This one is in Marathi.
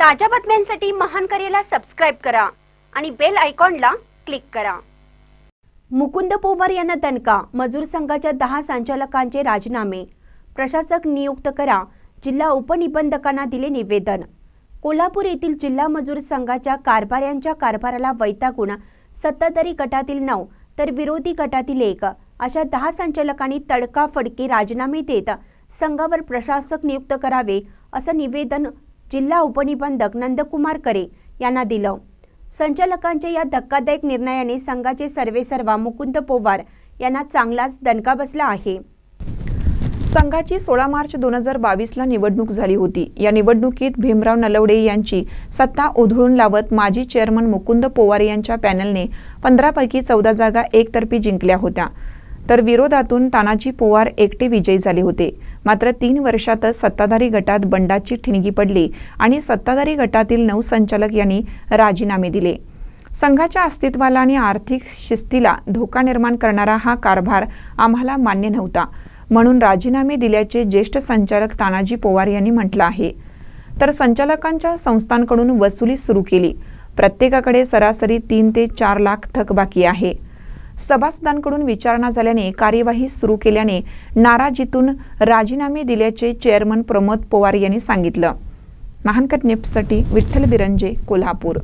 ताज्या बातम्यांसाठी महान करेला सबस्क्राईब करा आणि बेल आयकॉनला क्लिक करा. मुकुंद पोवार यांना दणका मजूर संघाच्या दहा संचालकांचे राजीनामे. प्रशासक नियुक्त करा जिल्हा उपनिबंधकांना दिले निवेदन. कोल्हापूर येथील जिल्हा मजूर संघाच्या कारभाऱ्यांच्या कारभाराला वैतागून सत्ताधारी गटातील नऊ तर विरोधी गटातील एक अशा दहा संचालकांनी तडकाफडकी राजीनामे देत संघावर प्रशासक नियुक्त करावे असं निवेदन जिल्हा उपनिबंधक नंदकुमार करे यांना दिलं. संचालकांच्या या धक्कादायक निर्णयाने संघाचे सर्वेसर्वा मुकुंद पोवार यांना चांगलाच दणका बसला आहे. संघाची सोळा मार्च दोन हजार बावीसला निवडणूक झाली होती. या निवडणुकीत भीमराव नलवडे यांची सत्ता उधळून लावत माजी चेअरमन मुकुंद पोवार यांच्या पॅनलने पंधरापैकी चौदा जागा एकतर्फी जिंकल्या होत्या. तर विरोधातून तानाजी पोवार एकटे विजयी झाले होते. मात्र तीन वर्षातच सत्ताधारी गटात बंडाची ठिणगी पडली आणि सत्ताधारी गटातील नऊ संचालक यांनी राजीनामे दिले. संघाच्या अस्तित्वाला आणि आर्थिक शिस्तीला धोका निर्माण करणारा हा कारभार आम्हाला मान्य नव्हता. म्हणून राजीनामे दिल्याचे ज्येष्ठ संचालक तानाजी पोवार यांनी म्हटलं आहे. तर संचालकांच्या संस्थांकडून वसुली सुरू केली. प्रत्येकाकडे सरासरी तीन ते चार लाख थकबाकी आहे. सभासदांकडून विचारणा झाल्याने कार्यवाही सुरू केल्याने नाराजीतून राजीनामे दिल्याचे चेअरमन प्रमोद पवार यांनी सांगितलं. महानकर निप्ससाठी विठ्ठल बिरंजे कोल्हापूर.